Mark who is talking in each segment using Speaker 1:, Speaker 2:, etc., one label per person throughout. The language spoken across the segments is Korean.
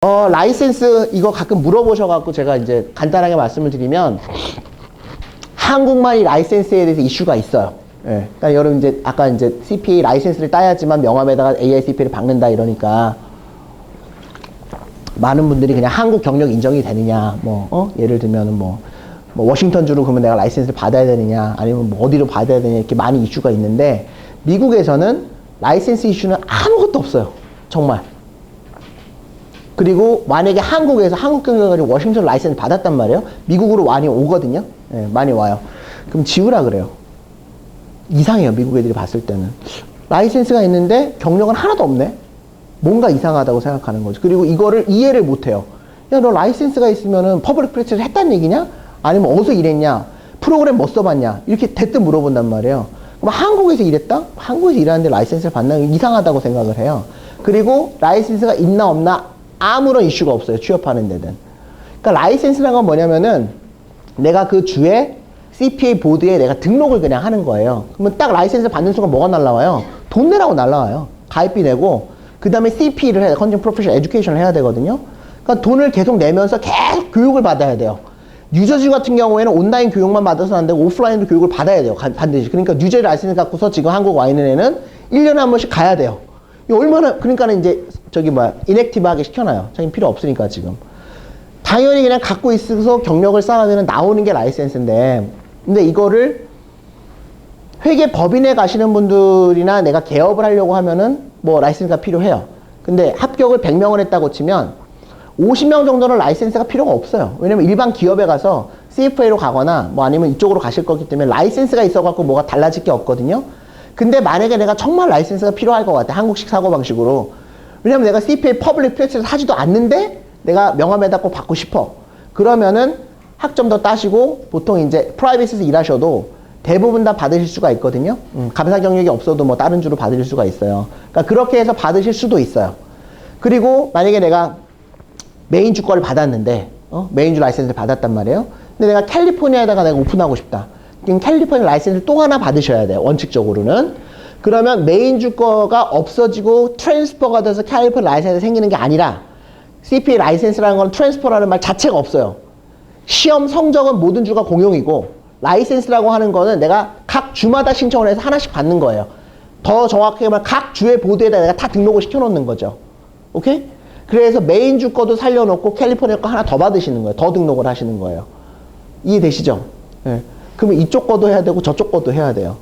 Speaker 1: 어, 라이센스 이거 가끔 물어보셔갖고 제가 이제 간단하게 말씀을 드리면 한국만 이 라이센스에 대해서 이슈가 있어요. 예. 그러니까 여러분 이제 아까 이제 CPA 라이센스를 따야지만 명함에다가 AICP를 박는다 이러니까 많은 분들이 그냥 한국 경력 인정이 되느냐, 뭐, 어? 예를 들면은 뭐, 뭐 워싱턴주로 그러면 내가 라이센스를 받아야 되느냐, 아니면 뭐 어디로 받아야 되느냐, 이렇게 많은 이슈가 있는데, 미국에서는 라이센스 이슈는 아무것도 없어요. 정말. 그리고 만약에 한국에서 한국 경력을 워싱턴 라이센스 받았단 말이에요. 미국으로 많이 오거든요. 예, 많이 와요. 그럼 지우라 그래요. 이상해요. 미국 애들이 봤을 때는. 라이센스가 있는데 경력은 하나도 없네. 뭔가 이상하다고 생각하는 거죠. 그리고 이거를 이해를 못 해요. 야, 너 라이센스가 있으면은 퍼블릭 프랙티스 했단 얘기냐? 아니면 어디서 일했냐? 프로그램 뭐 써봤냐? 이렇게 대뜸 물어본단 말이에요. 그럼 한국에서 일했다? 한국에서 일하는데 라이센스를 받나? 이상하다고 생각을 해요. 그리고 라이센스가 있나 없나 아무런 이슈가 없어요. 취업하는 데는. 그러니까 라이센스라는 건 뭐냐면은 내가 그 주에 CPA 보드에 내가 등록을 그냥 하는 거예요. 그러면 딱 라이센스 받는 순간 뭐가 날라와요? 돈 내라고 날라와요. 가입비 내고 그 다음에 CP를 해야 돼. 컨전 프로페셔널 에듀케이션을 해야 되거든요. 그러니까 돈을 계속 내면서 계속 교육을 받아야 돼요. 뉴저지 같은 경우에는 온라인 교육만 받아서 안 되고 오프라인도 교육을 받아야 돼요. 가- 반드시. 그러니까 뉴저지 라이센스 갖고서 지금 한국 와 있는 애는 1년에 한 번씩 가야 돼요. 이 얼마나 그러니까는 이제 저기 뭐야 인액티브하게 시켜놔요. 자기 필요 없으니까 지금. 당연히 그냥 갖고 있어서 경력을 쌓아내는 나오는 게 라이센스인데 근데 이거를 회계 법인에 가시는 분들이나 내가 개업을 하려고 하면은 뭐 라이센스가 필요해요. 근데 합격을 100명을 했다고 치면 50명 정도는 라이센스가 필요가 없어요. 왜냐면 일반 기업에 가서 CFA로 가거나 뭐 아니면 이쪽으로 가실 거기 때문에 라이센스가 있어갖고 뭐가 달라질 게 없거든요. 근데 만약에 내가 정말 라이센스가 필요할 것 같아. 한국식 사고방식으로. 왜냐면 내가 CPA 퍼블릭 프랙티스 하지도 않는데 내가 명함에다 꼭 받고 싶어. 그러면은 학점도 따시고 보통 이제 프라이빗에서 일하셔도 대부분 다 받으실 수가 있거든요. 음, 감사 경력이 없어도 뭐 다른 주로 받으실 수가 있어요. 그러니까 그렇게 해서 받으실 수도 있어요. 그리고 만약에 내가 메인 주 거를 받았는데 어? 메인 주 라이센스를 받았단 말이에요. 근데 내가 캘리포니아에다가 내가 오픈하고 싶다. 그럼 캘리포니아 라이센스를 또 하나 받으셔야 돼요. 원칙적으로는. 그러면 메인 주 거가 없어지고 트랜스퍼가 돼서 캘리포니아 라이센스 생기는 게 아니라 CPA 라이센스라는 건 트랜스퍼라는 말 자체가 없어요. 시험 성적은 모든 주가 공용이고 라이센스라고 하는 거는 내가 각 주마다 신청을 해서 하나씩 받는 거예요. 더 정확하게 말하면 각 주의 보드에다 내가 다 등록을 시켜놓는 거죠. 오케이? 그래서 메인 주 거도 살려놓고 캘리포니아 거 하나 더 받으시는 거예요. 더 등록을 하시는 거예요. 이해되시죠? 예. 그러면 이쪽 거도 해야 되고 저쪽 거도 해야 돼요.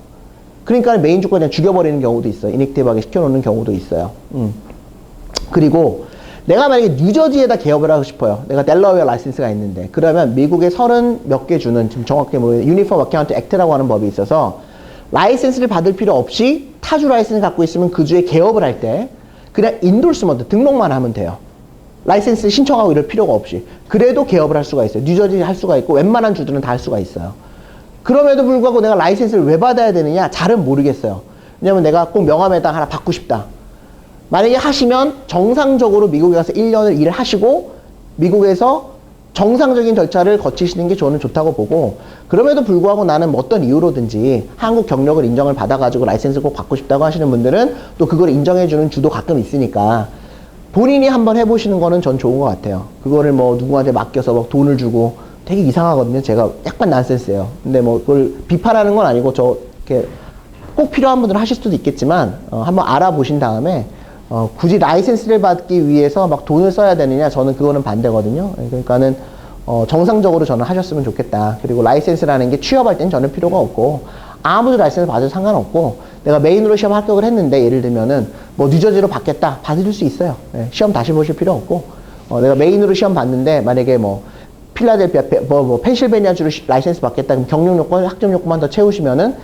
Speaker 1: 그러니까 메인 주 거 그냥 죽여버리는 경우도 있어요. 이넥티브하게 시켜놓는 경우도 있어요. 음. 그리고 내가 만약에 뉴저지에다 개업을 하고 싶어요. 내가 델러웨어 라이센스가 있는데 그러면 미국의 서른 몇 개 주는 지금 정확히 모르겠는데 유니폼 어카운트 액트라고 하는 법이 있어서 라이센스를 받을 필요 없이 타주 라이센스 갖고 있으면 그 주에 개업을 할 때 그냥 인돌스먼트 등록만 하면 돼요. 라이센스 신청하고 이럴 필요가 없이 그래도 개업을 할 수가 있어요. 뉴저지 할 수가 있고 웬만한 주들은 다 할 수가 있어요. 그럼에도 불구하고 내가 라이센스를 왜 받아야 되느냐 잘은 모르겠어요. 왜냐면 내가 꼭 명함에다 하나 받고 싶다. 만약에 하시면 정상적으로 미국에 가서 1년을 일을 하시고 미국에서 정상적인 절차를 거치시는 게 저는 좋다고 보고 그럼에도 불구하고 나는 뭐 어떤 이유로든지 한국 경력을 인정을 받아가지고 라이센스 꼭 받고 싶다고 하시는 분들은 또 그걸 인정해주는 주도 가끔 있으니까 본인이 한번 해보시는 거는 전 좋은 것 같아요. 그거를 뭐 누구한테 맡겨서 막 돈을 주고 되게 이상하거든요. 제가 약간 난센스예요. 근데 뭐 그걸 비판하는 건 아니고 저 이렇게 꼭 필요한 분들은 하실 수도 있겠지만 어, 한번 알아보신 다음에 어, 굳이 라이센스를 받기 위해서 막 돈을 써야 되느냐 저는 그거는 반대거든요. 예, 그러니까는 어, 정상적으로 저는 하셨으면 좋겠다. 그리고 라이센스라는 게 취업할 땐 저는 필요가 없고 아무도 라이센스 받아도 상관없고 내가 메인으로 시험 합격을 했는데 예를 들면은 뭐 뉴저지로 받겠다 받을 수 있어요. 예, 시험 다시 보실 필요 없고 어, 내가 메인으로 시험 봤는데 만약에 뭐 필라델피아, 페- 뭐, 뭐 펜실베니아주로 시- 라이센스 받겠다 그럼 경력 요건, 학점 요건만 더 채우시면은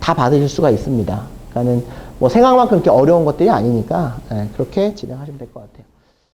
Speaker 1: 다 받으실 수가 있습니다. 그러니까는 뭐 생각만큼 그렇게 어려운 것들이 아니니까 예, 그렇게 진행하시면 될 것 같아요.